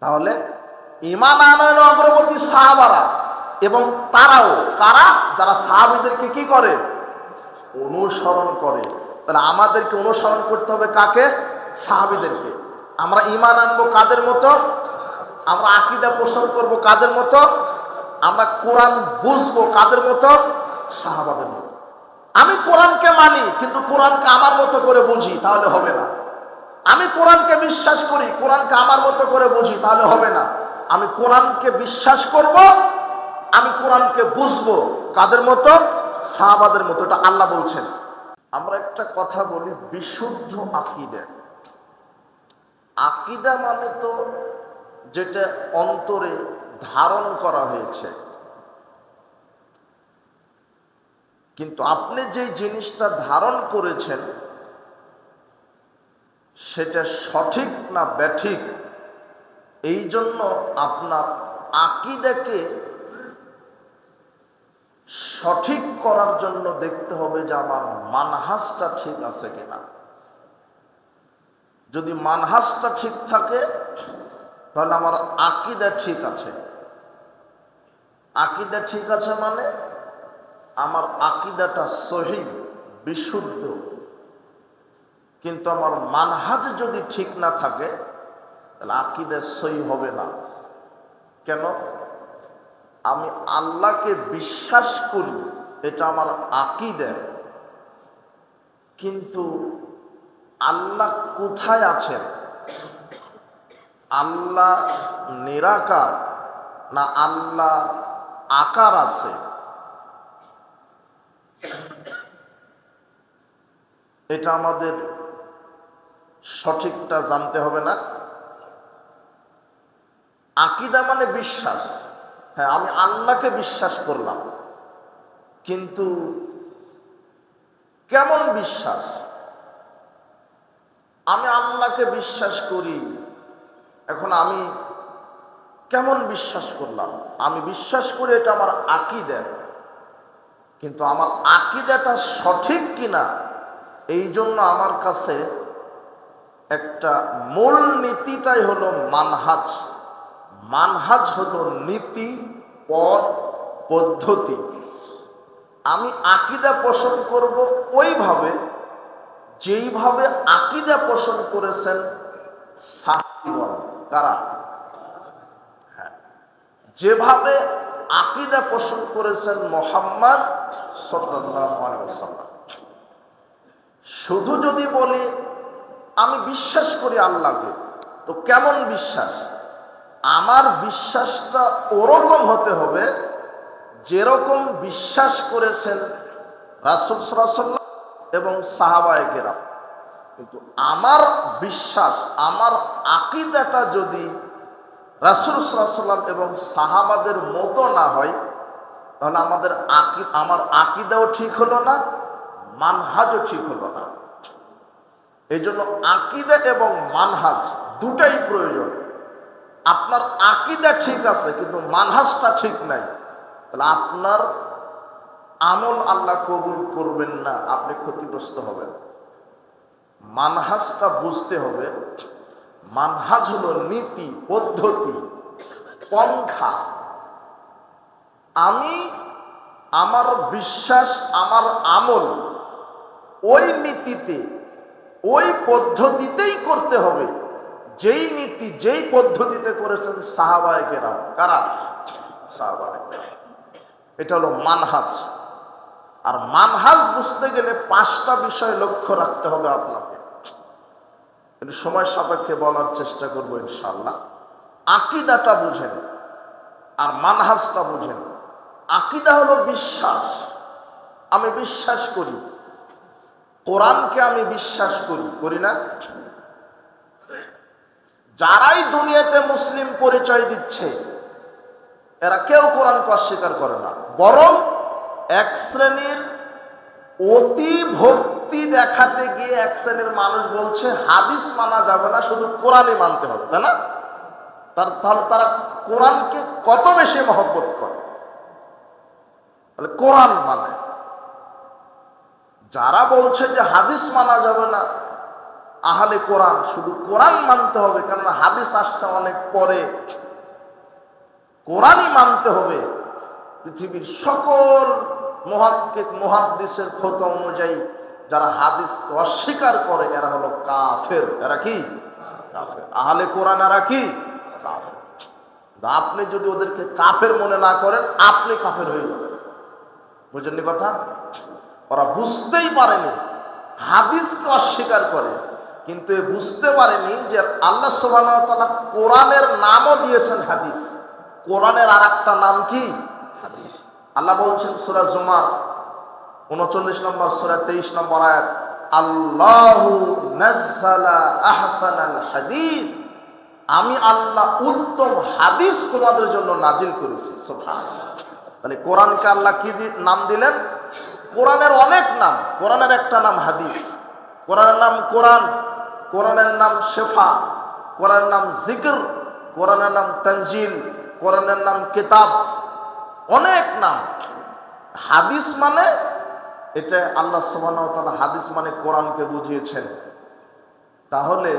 তাহলে ইমান আনয়ন অগ্রবর্তী সাহাবারা? এবং তারাও, কারা? যারা সাহাবিদেরকে কি করে? অনুসরণ করে। তাহলে আমাদেরকে অনুসরণ করতে হবে কাকে? সাহাবিদেরকে। আমরা ইমান আনব কাদের মতো? আমরা আকিদা পোষণ করব কাদের মতো? আমরা কোরআন বুঝব কাদের মতো? সাহাবাদের মতো। আমি কোরআনকে মানি, কিন্তু কোরআনকে আমার মতো করে বুঝি, তাহলে হবে না। আমি কোরআনকে বিশ্বাস করি, কোরআনকে আমার মতো করে বুঝি, তাহলে হবে না। আমি কোরআনকে বিশ্বাস করব, আমি কোরআনকে বুঝব। কাদের মতো? সাহাবাদের মতো, এটা আল্লাহ বলছেন। আমরা একটা কথা বলি, বিশুদ্ধ আকিদা। আকিদা মানে তো যেটা অন্তরে ধারণ করা হয়েছে। কিন্তু আপনি যে জিনিসটা ধারণ করেছেন সেটা সঠিক না ব্যাঠিক? এই জন্য আপনার আকিদাকে সঠিক করার জন্য দেখতে হবে যে আমার মানহাসটা ঠিক আছে কিনা। যদি মানহাসটা ঠিক থাকে, তাহলে আমার আকিদা ঠিক আছে। আকিদা ঠিক আছে মানে আমার আকিদাটা সহি, বিশুদ্ধ। কিন্তু আমার মানহাজ যদি ঠিক না থাকে, তাহলে আকিদা সই হবে না। কেন? আমি আল্লাহকে বিশ্বাস করি, এটা আমার আকিদা। কিন্তু আল্লাহ কোথায় আছেন? আল্লাহ নিরাকার না আল্লাহ আকার আছে? এটা আমাদের সঠিকটা জানতে হবে না। আকিদা মানে বিশ্বাস। হ্যাঁ আমি আল্লাহকে বিশ্বাস করলাম, কিন্তু কেমন বিশ্বাস? আমি আল্লাহকে বিশ্বাস করি, এখন আমি কেমন বিশ্বাস করলাম? আমি বিশ্বাস করি এটা আমার আকিদা, কিন্তু আমার আকিদাটা সঠিক কিনা এই জন্য আমার কাছে একটা মূল নীতিটাই হলো মানহাজ। মানহাজ হলো নীতি, পথ, পদ্ধতি। আমি আকিদা পোষণ করব ওইভাবে, যেইভাবে আকিদা পোষণ করেছেন সাহাবিগণ কারা? হ্যাঁ। যেভাবে আকিদা পোষণ করেছেন মোহাম্মদ সাল্লাল্লাহু শুধু যদি বলি আমি বিশ্বাস করি আল্লাহকে। তো কেমন বিশ্বাস? আমার বিশ্বাসটা ওরকম হতে হবে, যেরকম বিশ্বাস করেছেন রাসুল সাল্লাম এবং সাহাবায়কেরা কিন্তু আমার বিশ্বাস, আমার আকিদাটা যদি রাসুল সাল্লাম এবং সাহাবাদের মতো না হয়, তাহলে আমাদের আকি, আমার আকিদাও ঠিক হলো না, মানহাজও ঠিক হলো না। এই জন্য আকিদা এবং মানহাজ দুটাই প্রয়োজন। আপনার আকিদা ঠিক আছে, কিন্তু মানহাজটা ঠিক নাই। তাহলে আপনার আমল আল্লাহ কবুল করবেন না, আপনি ক্ষতিগ্রস্ত হবেন। মানহাজটা বুঝতে হবে, মানহাজ হলো নীতি, পদ্ধতি, পন্থা। আমি আমার বিশ্বাস, আমার আমল ওই নীতিতে ওই পদ্ধতিতেই করতে হবে। যেই নীতি, যেই পদ্ধতিতে করেছেন সাহাবায়কেরা কারা? সাহাবায় এটা হলো মানহাজ। আর মানহাজ বুঝতে গেলে পাঁচটা বিষয় লক্ষ্য রাখতে হবে আপনাকে। সময় সাপেক্ষে বলার চেষ্টা করব ইনশাল্লাহ আকিদাটা বুঝেন। আর মানহাজটা বুঝেন। আকিদা হলো বিশ্বাস। আমি বিশ্বাস করি। কোরআনকে আমি বিশ্বাস করি করি না। যারাই দুনিয়াতে মুসলিম পরিচয় দিচ্ছে, এরা কেউ কোরআনকে অস্বীকার করে না। বরং এক শ্রেণির অতি ভক্তি দেখাতে গিয়ে এক শ্রেণির মানুষ বলছে, হাদিস মানা যাবে না, শুধু কোরআনই মানতে হবে, তাই না? তার, তাহলে তারা কোরআনকে কত বেশি মহব্বত করে? তাহলে কোরআন মানে। যারা বলছে যে হাদিস মানা যাবে না, আহলে কোরআন, শুধু কোরআন মানতে হবে, কেননা হাদিস আসছে অনেক পরে। কোরআনই মানতে হবে। পৃথিবীর সকল মহাক্কিক মহাদ্দিসের ক্ষত অনুযায়ী যারা হাদিসকে অস্বীকার করে, এরা হলো কাফের। এরা কি? আহলে কোরআন এরা কি? কাফের। আপনি যদি ওদেরকে কাফের মনে না করেন, আপনি কাফের হয়ে যাবেন। বুঝলেন কথা? ওরা বুঝতেই পারেনি, হাদিসকে অস্বীকার করে। কিন্তু এ বুঝতে পারেনি যে আল্লাহ সুবাহ কোরআনের নামও দিয়েছেন হাদিস। কোরআনের আর একটা নাম কি? হাদিস। আল্লাহ বলছেন সুরা জুমার, উনচল্লিশ নম্বর সুরা, তেইশ নম্বর আয়াত, আল্লাহ হাদিস। আমি আল্লাহ উত্তম হাদিস তোমাদের জন্য নাজিল করেছি তাহলে কোরআনকে আল্লাহ কি নাম দিলেন? কোরআনের অনেক নাম, কোরআনের একটা নাম হাদিস, কোরআনের নাম কোরআন, কোরআনের নাম শেফা, কোরআনের নাম জিকর, কোরআনের নাম তঞ্জিল কোরআনের নাম কিতাব, অনেক নাম। হাদিস মানে এটা আল্লাহ তাআলা হাদিস মানে কোরআনকে বুঝিয়েছেন। তাহলে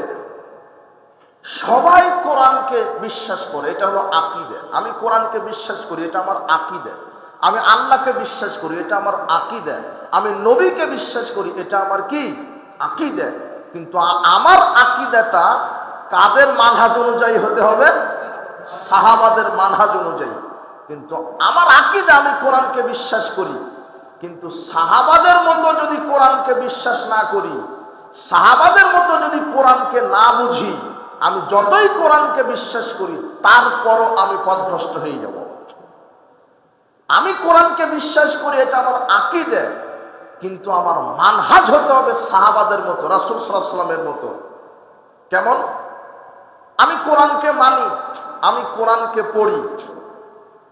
সবাই কোরআনকে বিশ্বাস করে, এটা হলো আকিদে। আমি কোরআনকে বিশ্বাস করি, এটা আমার আকিদে। আমি আল্লাহকে বিশ্বাস করি, এটা আমার আকিদে। আমি নবীকে বিশ্বাস করি, এটা আমার কি? আকিদে। কিন্তু আমার আকিদাটা কাদের মানহাজ অনুযায়ী হতে হবে? সাহাবাদের মানহাজ অনুযায়ী। কিন্তু আমার আকিদে, আমি কোরআনকে বিশ্বাস করি। কিন্তু সাহাবাদের মতো যদি কোরআনকে বিশ্বাস না করি, সাহাবাদের মতো যদি কোরআনকে না বুঝি, আমি যতই কোরআনকে বিশ্বাস করি, তারপরও আমি পথভ্রষ্ট হয়ে যাব। আমি কোরআনকে বিশ্বাস করি, এটা আমার আকিদে, কিন্তু আমার মানহাজ হতে হবে সাহাবাদের মতো, রাসুল সাল্লামের মতো কেমন আমি কোরআনকে মানি, আমি কোরআনকে পড়ি,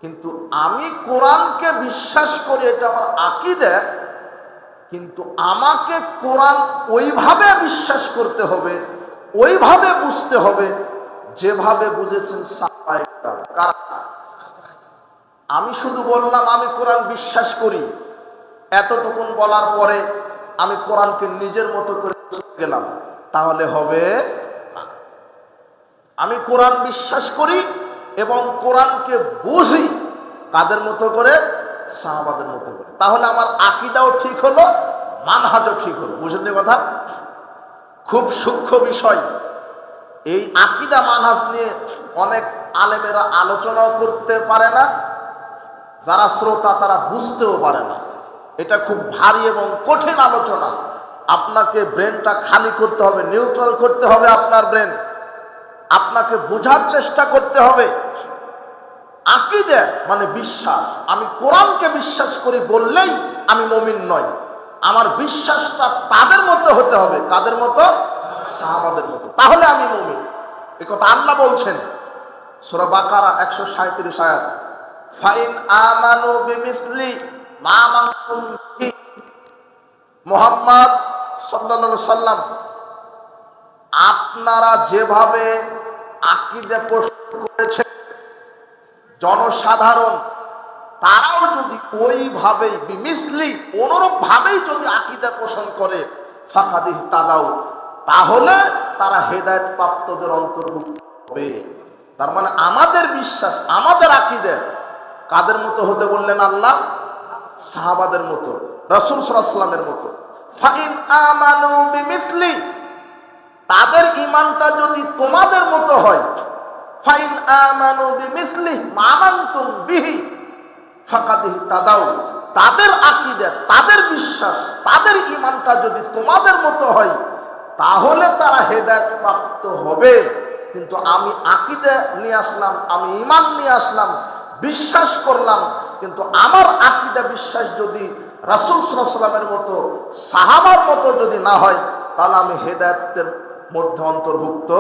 কিন্তু আমি কোরআনকে বিশ্বাস করি, এটা আমার আকিদে, কিন্তু আমাকে কোরআন ওইভাবে বিশ্বাস করতে হবে, ওইভাবে বুঝতে হবে, যেভাবে বুঝেছেন সাহাবায়ে কেরাম। কারা? আমি শুধু বললাম, আমি কোরআন বিশ্বাস করি। এতটুকুন বলার পরে আমি কোরআনকে নিজের মতো করে গেলাম। তাহলে হবে আমি কোরআন বিশ্বাস করি এবং কোরআনকে বুঝি, কাদের মতো করে? সাহাবাদের মতো করে। তাহলে আমার আকিদাও ঠিক হলো, মানহাজও ঠিক হলো। বুঝলেন কথা? খুব সূক্ষ্ম বিষয়। এই আকিদা মানহাজ নিয়ে অনেক আলেমেরা আলোচনাও করতে পারে না। যারা শ্রোতা, তারা বুঝতেও পারে না। এটা খুব ভারী এবং কঠিন আলোচনা। আপনাকে ব্রেনটা খালি করতে হবে, নিউট্রাল করতে হবে আপনার ব্রেন। আপনাকে বোঝার চেষ্টা করতে হবে। আকিদে মানে বিশ্বাস। আমি কোরআনকে বিশ্বাস করি বললেই আমি মমিন নই। আমার বিশ্বাসটা তাদের মতো হতে হবে। কাদের মতো? সাহাবাদের মতো। তাহলে আমি মমিন। এ কথা আল্লাহ বলছেন। সুরা বাকারা একশো সাঁত্রিশ আয়াত। ফাইন আমানু বিমিসলি মা মানতুম বিহি। মোহাম্মদ সাল্লাল্লাহু সাল্লাম আপনারা যেভাবে আকিদে পোষণ করেছেন, জনসাধারণ তারাও যদি ওইভাবেই, বিমিসলি অনুরূপ ভাবেই যদি আকিদা পোষণ করে ফাঁকাদিহ তাদাও তাহলে তারা হেদায়ত প্রাপ্তদের অন্তর্ভুক্ত হবে তার মানে আমাদের বিশ্বাস, আমাদের আকিদে কাদের মতো হতে বললেন আল্লাহ? সাহাবাদের মতো, রসুল সাল্লামের মতো। তাদের ইমানটা যদি তোমাদের মতো হয়, ফাইন আমানু তাদের আকীদা, তাদের বিশ্বাস, তাদের ইমানটা যদি তোমাদের মতো হয়, তাহলে তারা হেদায়েত প্রাপ্ত হবে। কিন্তু আমি আকিদে নিয়ে আসলাম, আমি ইমান নিয়ে আসলাম বিশ্বাস করলাম, কিন্তু আমার আকিদা বিশ্বাস যদি রাসুল সাল্লামের মতো, সাহাবার মতো যদি না হয়, তাহলে আমি হেদায়তের মধ্যে অন্তর্ভুক্ত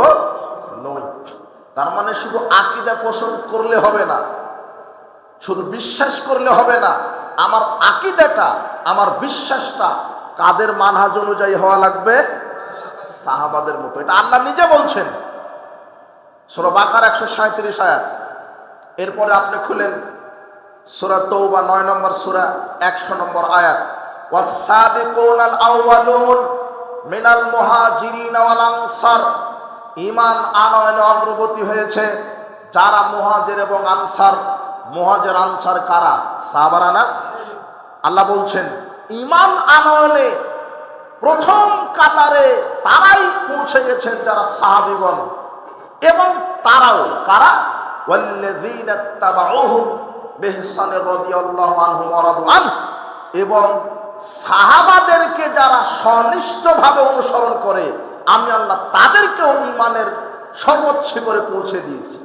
নই। তার মানে শুধু আকিদা পোষণ করলে হবে না, শুধু বিশ্বাস করলে হবে না, আমার আকিদাটা, আমার বিশ্বাসটা কাদের মানহাজ অনুযায়ী হওয়া লাগবে? সাহাবাদের মতো। এটা আল্লাহ নিজে বলছেন। সোরা বাকার একশো সাঁত্রিশ আয়াত। এরপরে আপনি খুলেন সুরা তৌবা নয় নম্বর সুরা একশো নম্বর আয়াত والسابقون الأولون মিনাল মুহাজিরিন ওয়াল আনসার ঈমান আনয়নে অগ্রগতি হয়েছে যারা মুহাজির এবং আনসার মুহাজির আনসার কারা সাহাবারা না আল্লাহ বলছেন ঈমান আনয়নে প্রথম কাতারে তারাই পৌঁছে গেছেন যারা সাহাবিগণ এবং তারাও কারা ওয়াল্লাযীনা اتبعوهم بإحسان رضي الله عنهم এবং সাহাবাদেরকে যারা সনিষ্ঠভাবে অনুসরণ করে, আমি আল্লাহ তাদেরকেও ইমানের সর্বোচ্চ করে পৌঁছে দিয়েছি।